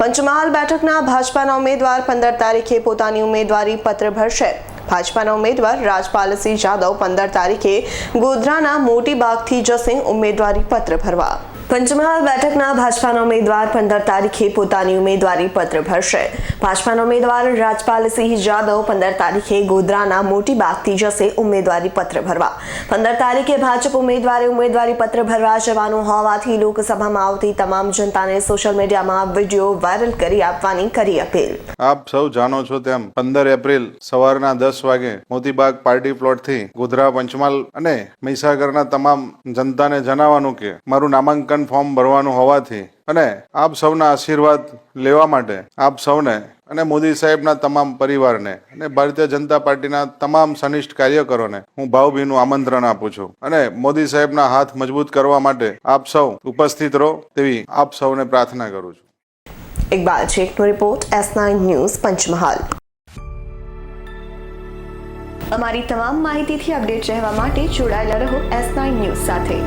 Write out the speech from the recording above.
પંચમહાલ બેઠકના ભાજપાના ઉમેદવાર પંદર તારીખે પોતાની ઉમેદવારી પત્ર ભરશે. ભાજપાના ઉમેદવાર રાજપાલસિંહ જાદવ પંદર તારીખે ગોધરાના મોટી બાગથી જશે ઉમેદવારી પત્ર ભરવા. પંચમહાલ બેઠકના ભાજપાના ઉમેદવાર પંદર તારીખે પોતાની ઉમેદવારી પત્ર ભરશે. ભાજપાના ઉમેદવાર રાજપાલસિંહ જાદવ પંદર તારીખે ગોધરાના મોટી બાગથી જશે ઉમેદવારી પત્ર ભરવા. પંદર તારીખે ભાજપ ઉમેદવારે ઉમેદવારી પત્ર ભરવા જવાનું હોવાથી લોકસભામાં આવતી તમામ જનતાને સોશિયલ મીડિયામાં વીડિયો વાયરલ કરી આપવાની કરી અપીલ. આપ સૌ જાણો છો તેમ પંદર એપ્રિલ સવારના દસ વાગે મોતીબાગ પાર્ટી પ્લોટથી ગોધરા, પંચમહાલ અને મહીસાગરના તમામ જનતાને જણાવવાનું કે મારું નામાંકન ફોર્મ ભરવાનું હોવાથી અને આપ સૌના આશીર્વાદ લેવા માટે આપ સૌને અને મોદી સાહેબના તમામ પરિવારને અને ભારતીય જનતા પાર્ટીના તમામ સનિષ્ઠ કાર્યકરોને હું ભાવભીનું આમંત્રણ આપું છું. અને મોદી સાહેબના હાથ મજબૂત કરવા માટે આપ સૌ ઉપસ્થિત રહો તેવી આપ સૌને પ્રાર્થના કરું છું. Iqbal શેખનો report, S nine news, Panchmahal. અમારી તમામ માહિતીથી અપડેટ રહેવા માટે જોડાયેલા રહો એસ નાઇન ન્યૂઝ સાથે.